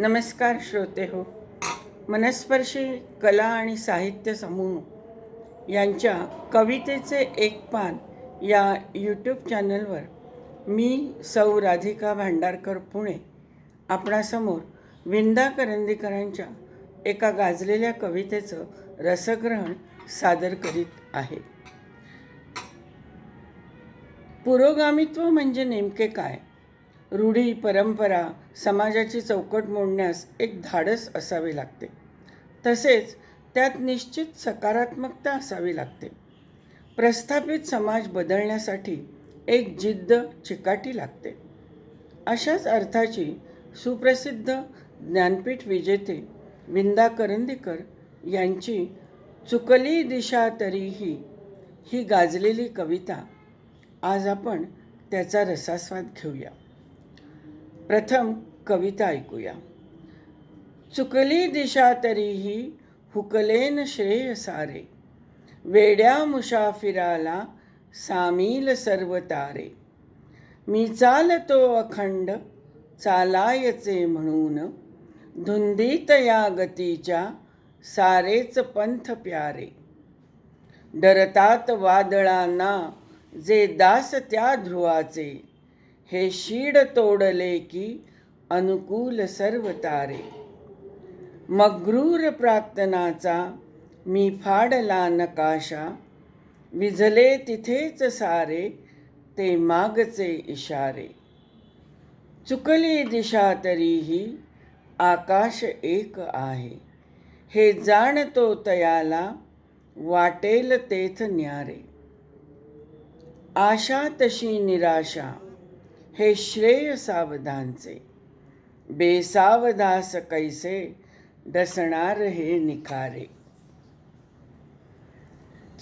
नमस्कार श्रोते हो. मनस्पर्शी कला आणि साहित्य समूह यांच्या कवितेचे एक पान या यूट्यूब चॅनलवर मी सौ राधिका भांडारकर पुणे आपणासमोर विंदा करंदीकरांच्या एका गाजलेल्या कवितेचं रसग्रहण सादर करीत आहे. पुरोगामित्व म्हणजे नेमके काय? रूढी परंपरा समाजाची चौकट मोडण्यास एक धाडस असावे लागते. तसेच त्यात निश्चित सकारात्मकता असावी लागते. प्रस्थापित समाज बदलण्यासाठी एक जिद्द चिकाटी लागते. अशाच अर्थाची सुप्रसिद्ध ज्ञानपीठ विजेते विंदा करंदीकर यांची चुकली दिशा तरीही ही गाजलेली कविता आज आपण त्याचा रसास्वाद घेऊया. प्रथम कविता ऐकूया. चुकली दिशा तरीही हुकलेन श्रेय सारे. वेड्या मुसाफिराला सामील सर्व तारे. मी चालतो अखंड चालायचे म्हणून. धुंदीत या गतीच्या सारेच पंथ प्यारे. डरतात वादळांना जे दास त्या ध्रुवाचे. हे शीड तोडले की अनुकूल सर्व तारे. मग्रूर प्रार्थनाचा मी फाडला नकाशा विझले तिथेच सारे ते मागचे इशारे. चुकली दिशा तरीही आकाश एक आहे. हे जाणतो तयाला वाटेल तेथ न्यारे. आशा तशी निराशा हे श्रेय सावधानचे. बेसावधास कैसे डसणार हे निखारे.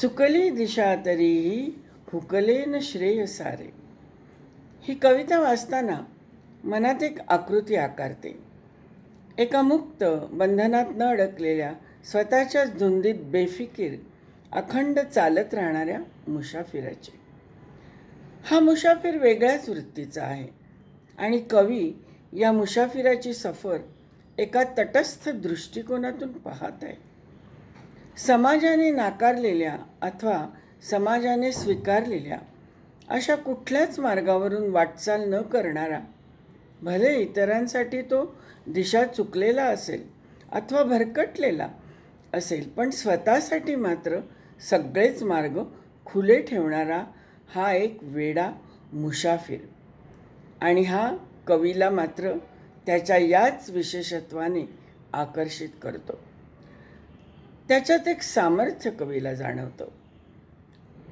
चुकली दिशा तरीही हुकलेन श्रेय सारे. ही कविता वाचताना मनात एक आकृती आकारते. एका मुक्त बंधनात न अडकलेल्या स्वतःच्याच धुंदीत बेफिकीर अखंड चालत राहणाऱ्या मुसाफिराचे. हा मुसाफिर वेगळ्याच वृत्तीचा आहे. आणि कवी या मुसाफिराची सफर एका तटस्थ दृष्टिकोनातून पाहत आहे. समाजाने नाकारलेल्या अथवा समाजाने स्वीकारलेल्या अशा कुठल्याच मार्गावरून वाटचाल न करणारा भले इतरांसाठी तो दिशा चुकलेला असेल अथवा भरकटलेला असेल पण स्वतःसाठी मात्र सगळेच मार्ग खुले ठेवणारा हा एक वेडा मुसाफिर. आणि हा कवीला मात्र त्याच्या याच विशेषत्वाने आकर्षित करतो. त्याच्यात एक सामर्थ्य कवीला जाणवतं.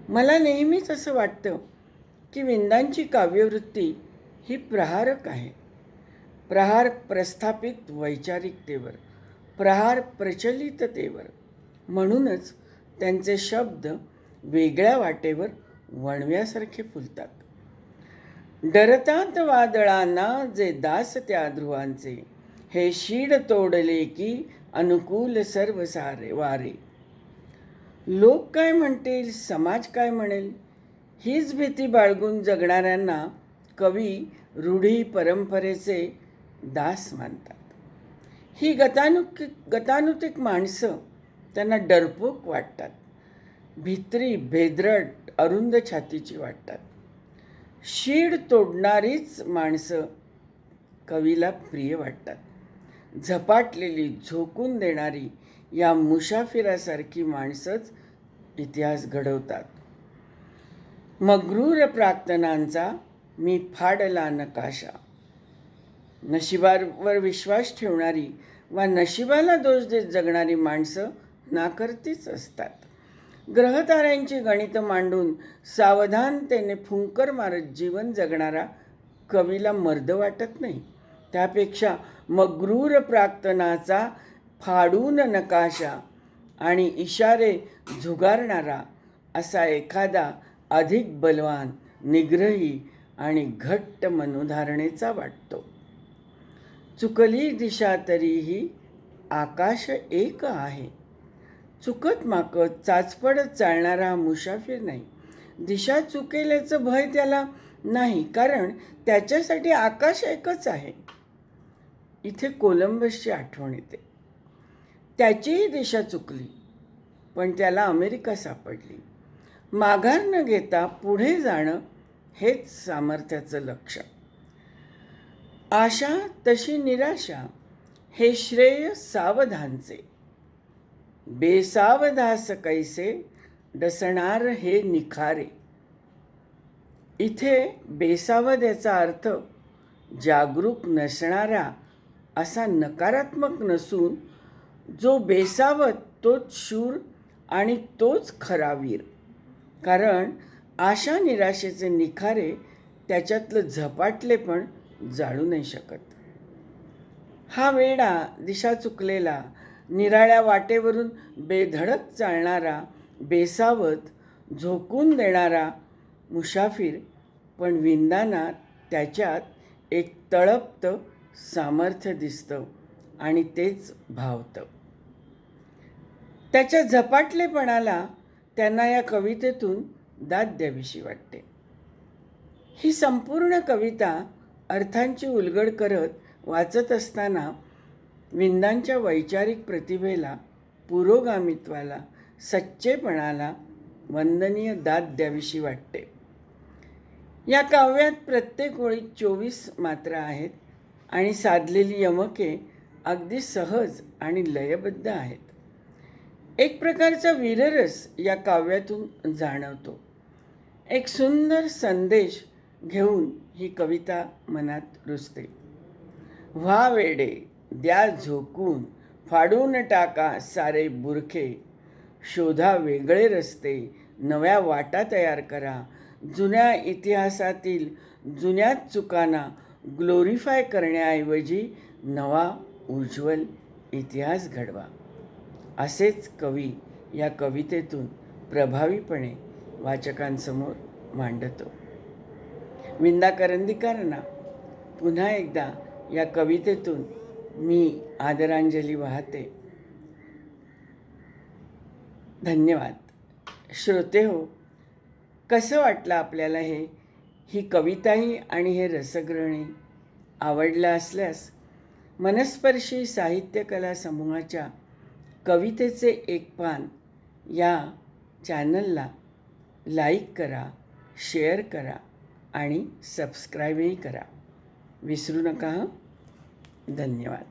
मला नेहमीच असं वाटतं की विंदांची काव्यवृत्ती ही प्रहारक आहे. प्रहार प्रस्थापित वैचारिकतेवर प्रहार प्रचलिततेवर. म्हणूनच त्यांचे शब्द वेगळ्या वाटेवर वणव्यासारखे फुलतात. डरतात वादळांना जे दास त्या ध्रुवांचे हे शीड तोडले की अनुकूल सर्व सारे वारे. लोक काय म्हणतील समाज काय म्हणेल? हीच भीती बाळगून जगणाऱ्यांना कवी रूढी परंपरेचे दास मानतात. ही गतानुक गतानुतिक माणसं त्यांना डरपोक वाटतात. भित्री भेदरट अरुंद छातीची वाटतात. शीड तोडणारीच माणसं कवीला प्रिय वाटतात. झपाटलेली झोकून देणारी या मुसाफिरासारखी माणसंच इतिहास घडवतात. मग्रूर प्रार्थनांचा मी फाडला नकाशा. नशिबावर विश्वास ठेवणारी वा नशिबाला दोष देत जगणारी माणसं नाकर्तीच असतात. ग्रहताऱ्यांची गणितं मांडून सावधानतेने फुंकर मारत जीवन जगणारा कवीला मर्द वाटत नाही. त्यापेक्षा मग्रूर प्रार्थनाचा फाडून नकाशा आणि इशारे झुगारणारा असा एखादा अधिक बलवान निग्रही आणि घट्ट मनोधारणेचा वाटतो. चुकली दिशा तरीही आकाश एक आहे. चुकत माकत चाचपडत चालणारा हा मुसाफिर नाही. दिशा चुकेल्याचं भय त्याला नाही कारण त्याच्यासाठी आकाश एकच आहे. इथे कोलंबसची आठवण येते. त्याचीही दिशा चुकली पण त्याला अमेरिका सापडली. माघार न घेता पुढे जाणं हेच सामर्थ्याचं लक्ष आशा तशी निराशा हे श्रेय सावधानचे. बेसावधास कैसे डसणार हे निखारे. इथे बेसावध याचा अर्थ जागरूक नसणारा असा नकारात्मक नसून जो बेसावत तोच शूर आणि तोच खरा वीर कारण आशा निराशेचे निखारे त्याच्यातलं झपाटले पण जाळू नाही शकत. हा वेडा दिशा चुकलेला निराळ्या वाटेवरून बेधडक चालणारा बेसावत झोकून देणारा मुसाफिर पण विंदाना त्याच्यात एक तळपतं सामर्थ्य दिसतं आणि तेच भावतं. त्याच्या झपाटलेपणाला त्यांना या कवितेतून दाद द्यावीशी वाटते. ही संपूर्ण कविता अर्थांची उलगड करत वाचत असताना विंदांच्या वैचारिक प्रतिभेला पुरोगामित्वाला सच्चेपणाला वंदनीय दाद द्यावीशी वाटते. या काव्यात प्रत्येक ओळीत चोवीस मात्रा आहेत आणि साधलेली यमके अगदी सहज आणि लयबद्ध आहेत. एक प्रकारचा वीररस या काव्यातून जाणवतो. एक सुंदर संदेश घेऊन ही कविता मनात रुजते. व्हा वेडे द्या झोकून फाडून टाका सारे बुरखे. शोधा वेगळे रस्ते नव्या वाटा तयार करा. जुन्या इतिहासातील जुन्याच चुकांना ग्लोरीफाय करण्याऐवजी नवा उज्ज्वल इतिहास घडवा. असेच कवी या कवितेतून प्रभावीपणे वाचकांसमोर मांडतो. विंदा करंदीकरांना पुन्हा एकदा या कवितेतून मी आदरांजली वाहते. धन्यवाद. श्रोते हो कसं वाटलं आपल्याला हे? ही कविताही आणि हे रसग्रहणी आवडलं असल्यास मनस्पर्शी साहित्यकला समूहाच्या कवितेचे एक पान या चॅनलला लाईक करा शेअर करा आणि सबस्क्राईबही करा. विसरू नका हां? धन्यवाद.